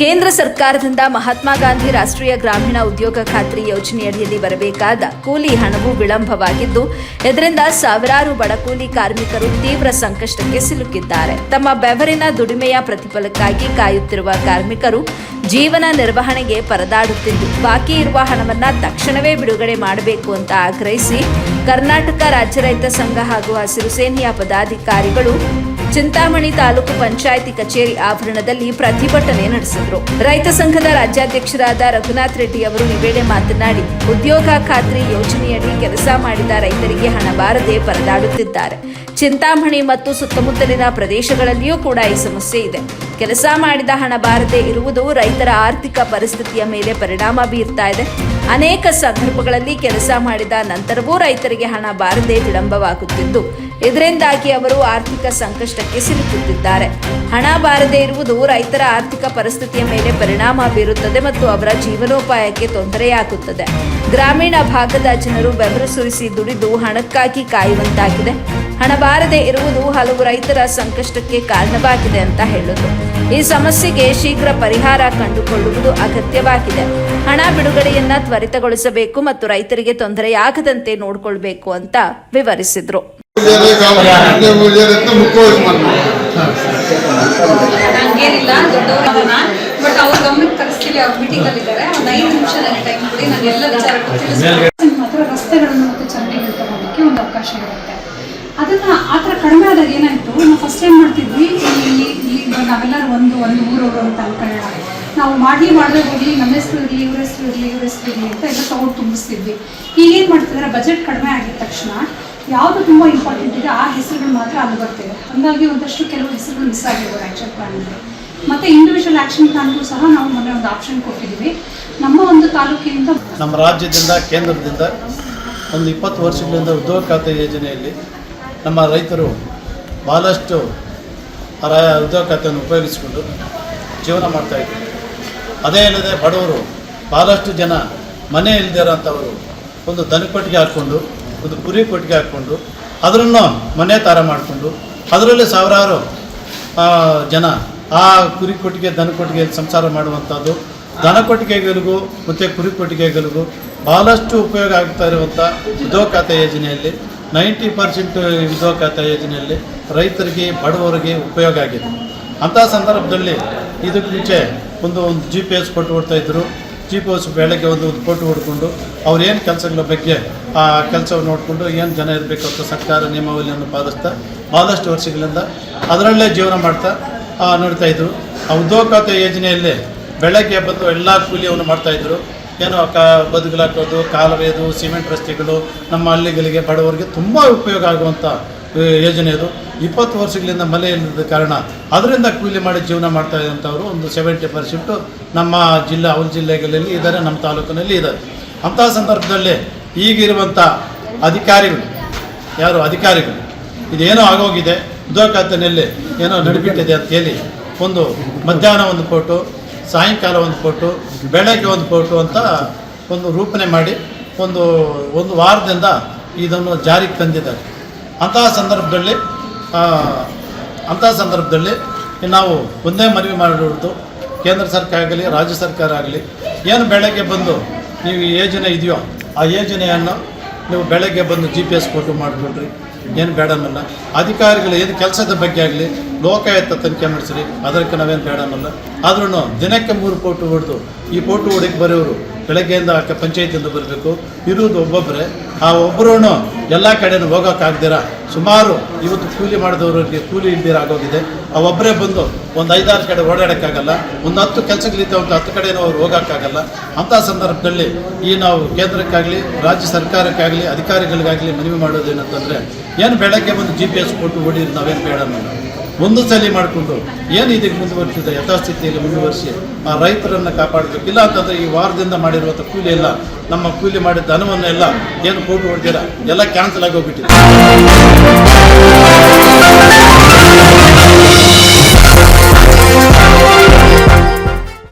ಕೇಂದ್ರ ಸರ್ಕಾರದಿಂದ ಮಹಾತ್ಮ ಗಾಂಧಿ ರಾಷ್ಟ್ರೀಯ ಗ್ರಾಮೀಣ ಉದ್ಯೋಗ ಖಾತ್ರಿ ಯೋಜನೆಯಡಿಯಲ್ಲಿ ಬರಬೇಕಾದ ಕೂಲಿ ಹಣವು ವಿಳಂಬವಾಗಿದ್ದು, ಇದರಿಂದ ಸಾವಿರಾರು ಬಡ ಕೂಲಿ ಕಾರ್ಮಿಕರು ತೀವ್ರ ಸಂಕಷ್ಟಕ್ಕೆ ಸಿಲುಕಿದ್ದಾರೆ. ತಮ್ಮ ಬೆವರಿನ ದುಡಿಮೆಯ ಪ್ರತಿಫಲಕ್ಕಾಗಿ ಕಾಯುತ್ತಿರುವ ಕಾರ್ಮಿಕರು ಜೀವನ ನಿರ್ವಹಣೆಗೆ ಪರದಾಡುತ್ತಿದ್ದು, ಬಾಕಿ ಇರುವ ಹಣವನ್ನು ತಕ್ಷಣವೇ ಬಿಡುಗಡೆ ಮಾಡಬೇಕು ಅಂತ ಆಗ್ರಹಿಸಿ, ಕರ್ನಾಟಕ ರಾಜ್ಯ ರೈತ ಸಂಘ ಹಾಗೂ ಹಸಿರು ಸೇನೆಯ ಪದಾಧಿಕಾರಿಗಳು ಚಿಂತಾಮಣಿ ತಾಲೂಕು ಪಂಚಾಯಿತಿ ಕಚೇರಿ ಆವರಣದಲ್ಲಿ ಪ್ರತಿಭಟನೆ ನಡೆಸಿದರು. ರೈತ ಸಂಘದ ರಾಜ್ಯಾಧ್ಯಕ್ಷರಾದ ರಘುನಾಥ್ ರೆಡ್ಡಿ ಅವರು ಈ ವೇಳೆ ಮಾತನಾಡಿ, ಉದ್ಯೋಗ ಖಾತ್ರಿ ಯೋಜನೆಯಡಿ ಕೆಲಸ ಮಾಡಿದ ರೈತರಿಗೆ ಹಣ ಬಾರದೆ ಪರದಾಡುತ್ತಿದ್ದಾರೆ. ಚಿಂತಾಮಣಿ ಮತ್ತು ಸುತ್ತಮುತ್ತಲಿನ ಪ್ರದೇಶಗಳಲ್ಲಿಯೂ ಕೂಡ ಈ ಸಮಸ್ಯೆ ಇದೆ. ಕೆಲಸ ಮಾಡಿದ ಹಣ ಬಾರದೆ ಇರುವುದು ರೈತರ ಆರ್ಥಿಕ ಪರಿಸ್ಥಿತಿಯ ಮೇಲೆ ಪರಿಣಾಮ ಬೀರ್ತಾ ಇದೆ. ಅನೇಕ ಸಂದರ್ಭಗಳಲ್ಲಿ ಕೆಲಸ ಮಾಡಿದ ನಂತರವೂ ರೈತರಿಗೆ ಹಣ ಬಾರದೆ ವಿಳಂಬವಾಗುತ್ತಿದ್ದು, ಇದರಿಂದಾಗಿ ಅವರು ಆರ್ಥಿಕ ಸಂಕಷ್ಟಕ್ಕೆ ಸಿಲುಕುತ್ತಿದ್ದಾರೆ. ಹಣ ಬಾರದೆ ಇರುವುದು ರೈತರ ಆರ್ಥಿಕ ಪರಿಸ್ಥಿತಿಯ ಮೇಲೆ ಪರಿಣಾಮ ಬೀರುತ್ತದೆ ಮತ್ತು ಅವರ ಜೀವನೋಪಾಯಕ್ಕೆ ತೊಂದರೆಯಾಗುತ್ತದೆ. ಗ್ರಾಮೀಣ ಭಾಗದ ಜನರು ಬೆವರು ಸುರಿಸಿ ದುಡಿದು ಹಣಕ್ಕಾಗಿ ಕಾಯುವಂತಾಗಿದೆ. ಹಣ ಬಾರದೆ ಇರುವುದು ಹಲವು ರೈತರ ಸಂಕಷ್ಟಕ್ಕೆ ಕಾರಣವಾಗಿದೆ ಅಂತ ಹೇಳಿದ್ರು ಈ ಸಮಸ್ಯೆಗೆ ಶೀಘ್ರ ಪರಿಹಾರ ಕಂಡುಕೊಳ್ಳುವುದು ಅಗತ್ಯವಾಗಿದೆ. ಹಣ ಬಿಡುಗಡೆಯನ್ನ ತ್ವರಿತಗೊಳಿಸಬೇಕು ಮತ್ತು ರೈತರಿಗೆ ತೊಂದರೆಯಾಗದಂತೆ ನೋಡಿಕೊಳ್ಬೇಕು ಅಂತ ವಿವರಿಸಿದ್ರು. ರಸ್ತೆಗಳನ್ನು ಮತ್ತು ಒಂದು ಅವಕಾಶ ಇರುತ್ತೆ. ಅದನ್ನ ಆ ಥರ ಕಡಿಮೆ ಆದಾಗ ಏನಾಯ್ತು, ನಾವು ಫಸ್ಟ್ ಟೈಮ್ ಮಾಡ್ತಿದ್ವಿ ಇಲ್ಲಿ ನಾವೆಲ್ಲರೂ ಒಂದು ಒಂದು ಊರವರು ಅಂತ ಅನ್ಕೊಳ್ಳೋಣ ನಾವು ಮಾಡಲಿ ಮಾಡದೆ ಹೋಗ್ಲಿ, ನಮ್ಮ ಹೆಸರು ಇರಲಿ, ಇವ್ರ ಹೆಸರು ಇರಲಿ, ಇವ್ರ ಹೆಸರು ಇರಲಿ ಅಂತ ಎಲ್ಲ ತಗೊಂಡು ತುಂಬಿಸ್ತಿದ್ವಿ. ಈಗ ಏನು ಮಾಡ್ತಿದ್ದಾರೆ ಬಜೆಟ್ ಕಡಿಮೆ ಆಗಿದ ತಕ್ಷಣ ಯಾವುದು ತುಂಬ ಇಂಪಾರ್ಟೆಂಟ್ ಇದೆ, ಆ ಹೆಸರುಗಳು ಮಾತ್ರ ಅಲ್ಲಿ ಬರ್ತಿದೆ ಹಾಗಾಗಿ ಒಂದಷ್ಟು ಕೆಲವು ಹೆಸರುಗಳು ಮಿಸ್ ಆಗಿರ್ಬೋದು ಆ್ಯಕ್ಷನ್ ಪ್ಲಾನಲ್ಲಿ ಮತ್ತು ಇಂಡಿವಿಜುವಲ್ ಆ್ಯಕ್ಷನ್ ಪ್ಲಾನ್ಗೂ ಸಹ ನಾವು ಮೊನ್ನೆ ಒಂದು ಆಪ್ಷನ್ ಕೊಟ್ಟಿದ್ದೀವಿ. ನಮ್ಮ ಒಂದು ತಾಲೂಕಿನಿಂದ ನಮ್ಮ ರಾಜ್ಯದಿಂದ, ಕೇಂದ್ರದಿಂದ ಒಂದು ಇಪ್ಪತ್ತು ವರ್ಷಗಳಿಂದ ಉದ್ಯೋಗ ಖಾತೆ ಯೋಜನೆಯಲ್ಲಿ ನಮ್ಮ ರೈತರು ಭಾಳಷ್ಟು ರ ಉದ್ಯೋಗ ಖಾತೆಯನ್ನು ಉಪಯೋಗಿಸಿಕೊಂಡು ಜೀವನ ಮಾಡ್ತಾಯಿದ್ರು ಅದೇ ಅಲ್ಲದೆ ಬಡವರು ಭಾಳಷ್ಟು ಜನ ಮನೆ ಇಲ್ಲದಿರೋಂಥವರು ಒಂದು ದನ ಕೊಟ್ಟಿಗೆ ಹಾಕ್ಕೊಂಡು, ಒಂದು ಕುರಿ ಕೊಟ್ಟಿಗೆ ಹಾಕ್ಕೊಂಡು, ಅದರನ್ನು ಮನೆ ತಾರ ಮಾಡಿಕೊಂಡು, ಅದರಲ್ಲಿ ಸಾವಿರಾರು ಜನ ಆ ಕುರಿ ಕೊಟ್ಟಿಗೆ ದನ ಕೊಟ್ಟಿಗೆ ಸಂಸಾರ ಮಾಡುವಂಥದ್ದು ದನ ಕೊಟ್ಟಿಗೆಗಳಿಗೂ ಮತ್ತು ಕುರಿ ಕೊಟ್ಟಿಗೆಗಳಿಗೂ ಭಾಳಷ್ಟು ಉಪಯೋಗ ಆಗ್ತಾ ಇರುವಂಥ ಉದ್ಯೋಗ ಖಾತೆ ಯೋಜನೆಯಲ್ಲಿ ನೈಂಟಿ ಪರ್ಸೆಂಟ್ ಖಾತೆ ಯೋಜನೆಯಲ್ಲಿ ರೈತರಿಗೆ, ಬಡವರಿಗೆ ಉಪಯೋಗ ಆಗಿದೆ. ಅಂಥ ಸಂದರ್ಭದಲ್ಲಿ ಇದಕ್ಕೆ ಮುಂಚೆ ಒಂದು ಒಂದು ಜಿ ಪಿ ಎಸ್ ಕೊಟ್ಟು ಕೊಡ್ತಾಯಿದ್ರು ಜಿ ಪಿ ಎಸ್ ಬೆಳಗ್ಗೆ ಒಂದು ಒಂದು ಕೊಟ್ಟು ಹೊಡ್ಕೊಂಡು ಅವ್ರು ಏನು ಕೆಲಸಗಳ ಬಗ್ಗೆ ಆ ಕೆಲಸವನ್ನು ನೋಡಿಕೊಂಡು ಏನು ಜನ ಇರಬೇಕು ಅಂತ ಸರ್ಕಾರ ನಿಯಮಾವಳಿಯನ್ನು ಪಾಲಿಸ್ತಾ ಭಾಳಷ್ಟು ವರ್ಷಗಳಿಂದ ಅದರಲ್ಲೇ ಜೀವನ ಮಾಡ್ತಾ ನೋಡ್ತಾಯಿದ್ರು ಆ ಉದ್ಯೋಗ ಖಾತೆ ಯೋಜನೆಯಲ್ಲಿ ಬೆಳಗ್ಗೆ ಬಂದು ಎಲ್ಲ ಕೂಲಿಯನ್ನು ಮಾಡ್ತಾಯಿದ್ರು ಏನೋ ಕ ಬದುಕಲು ಹಾಕೋದು ಕಾಲುವೆದು ಸಿಮೆಂಟ್ ರಸ್ತೆಗಳು, ನಮ್ಮ ಹಳ್ಳಿಗಳಿಗೆ, ಬಡವರಿಗೆ ತುಂಬ ಉಪಯೋಗ ಆಗುವಂಥ ಯೋಜನೆ ಅದು. ಇಪ್ಪತ್ತು ವರ್ಷಗಳಿಂದ ಮಳೆ ಇಲ್ಲದ ಕಾರಣ ಅದರಿಂದ ಕೂಲಿ ಮಾಡಿ ಜೀವನ ಮಾಡ್ತಾ ಇದ್ದಂಥವ್ರು ಒಂದು ಸೆವೆಂಟಿ ಪರ್ಸೆಂಟು ನಮ್ಮ ಜಿಲ್ಲೆ, ಅವಲ್ ಜಿಲ್ಲೆಗಳಲ್ಲಿ ಇದ್ದಾರೆ, ನಮ್ಮ ತಾಲೂಕಿನಲ್ಲಿ ಇದ್ದಾರೆ. ಅಂತಹ ಸಂದರ್ಭದಲ್ಲಿ ಈಗಿರುವಂಥ ಅಧಿಕಾರಿಗಳು, ಯಾರು ಅಧಿಕಾರಿಗಳು, ಇದೇನೋ ಆಗೋಗಿದೆ ಉದ್ಯೋಗ ಖಾತೆಯಲ್ಲಿ ಏನೋ ನಡೆಬಿಟ್ಟಿದೆ ಅಂತ ಹೇಳಿ ಒಂದು ಮಧ್ಯಾಹ್ನ ಒಂದು ಕೊಟ್ಟು ಸಾಯಂಕಾಲ ಒಂದು ಫೋಟೋ, ಬೆಳಗ್ಗೆ ಒಂದು ಫೋಟೋ ಅಂತ ಒಂದು ರೂಪಣೆ ಮಾಡಿ ಒಂದು ಒಂದು ವಾರದಿಂದ ಇದನ್ನು ಜಾರಿಗೆ ತಂದಿದ್ದಾರೆ. ಅಂತಹ ಸಂದರ್ಭದಲ್ಲಿ ಅಂತಹ ಸಂದರ್ಭದಲ್ಲಿ ನಾವು ಒಂದೇ ಮನವಿ ಮಾಡಿರೋದು ಕೇಂದ್ರ ಸರ್ಕಾರ ಆಗಲಿ, ರಾಜ್ಯ ಸರ್ಕಾರ ಆಗಲಿ, ಏನು ಬೆಳಗ್ಗೆ ಬಂದು ನೀವು ಯೋಜನೆ ಇದೆಯೋ ಆ ಯೋಜನೆಯನ್ನು ನೀವು ಬೆಳಗ್ಗೆ ಬಂದು ಜಿ ಪಿ ಎಸ್ ಕೊಟ್ಟು ಮಾಡಿಬಿಡ್ರಿ ಏನು ಬೇಡ ಅನ್ನಲ್ಲ ಅಧಿಕಾರಿಗಳು ಏನು ಕೆಲಸದ ಬಗ್ಗೆ ಆಗಲಿ ಲೋಕಾಯುಕ್ತ ತನಿಖೆ ಮಾಡಿಸ್ರಿ ಅದಕ್ಕೆ ನಾವೇನು ಬೇಡ ಆದ್ರೂ ದಿನಕ್ಕೆ ಮೂರು ಪೋಟು ಹೊಡೆದು, ಈ ಪೋಟು ಹೊಡಿಗೆ ಬರೋರು ಬೆಳಗ್ಗೆಯಿಂದ ಆಕೆ ಪಂಚಾಯತಿಯಿಂದ ಬರಬೇಕು. ಇರುವುದು ಒಬ್ಬೊಬ್ಬರೇ ಆ ಒಬ್ಬರೂ ಎಲ್ಲ ಕಡೆನೂ ಹೋಗೋಕ್ಕಾಗ್ದಿರ ಸುಮಾರು ಇವತ್ತು ಕೂಲಿ ಮಾಡಿದವರಿಗೆ ಕೂಲಿ ಇಲ್ದಿರ ಆಗೋಗಿದೆ. ಆ ಒಬ್ಬರೇ ಬಂದು ಒಂದು ಐದಾರು ಕಡೆ ಓಡಾಡೋಕ್ಕಾಗಲ್ಲ. ಒಂದು ಹತ್ತು ಕೆಲಸಗಳಿದ್ದ ಒಂದು ಹತ್ತು ಕಡೆನೂ ಅವ್ರು ಹೋಗೋಕ್ಕಾಗಲ್ಲ. ಅಂಥ ಸಂದರ್ಭದಲ್ಲಿ ಈ ನಾವು ಕೇಂದ್ರಕ್ಕಾಗಲಿ, ರಾಜ್ಯ ಸರ್ಕಾರಕ್ಕಾಗಲಿ, ಅಧಿಕಾರಿಗಳಿಗಾಗಲಿ ಮನವಿ ಮಾಡೋದೇನಂತಂದರೆ, ಏನು ಬೆಳಗ್ಗೆ ಬಂದು ಜಿ ಪಿ ಎಸ್ ಕೊಟ್ಟು ಹೊಡೀರಿ, ನಾವೇನು ಬೇಡ. ಒಂದು ಸಲ ಮಾಡಿಕೊಂಡು ಏನು ಇದಕ್ಕೆ ಮುಂದುವರಿಸಿದೆ? ಯಥಾಸ್ಥಿತಿಯಲ್ಲಿ ಮುಂದುವರಿಸಿ ಆ ರೈತರನ್ನು ಕಾಪಾಡಬೇಕು. ಇಲ್ಲ ಅಂತಂದರೆ ಈ ವಾರದಿಂದ ಮಾಡಿರುವಂಥ ಕೂಲಿ ಎಲ್ಲ, ನಮ್ಮ ಕೂಲಿ ಮಾಡಿದ ಧನವನ್ನೆಲ್ಲ ಏನು ಕೊಟ್ಟು ಹೊಡ್ತೀರಾ ಎಲ್ಲ ಕ್ಯಾನ್ಸಲ್ ಆಗಿ ಹೋಗ್ಬಿಟ್ಟಿದೆ.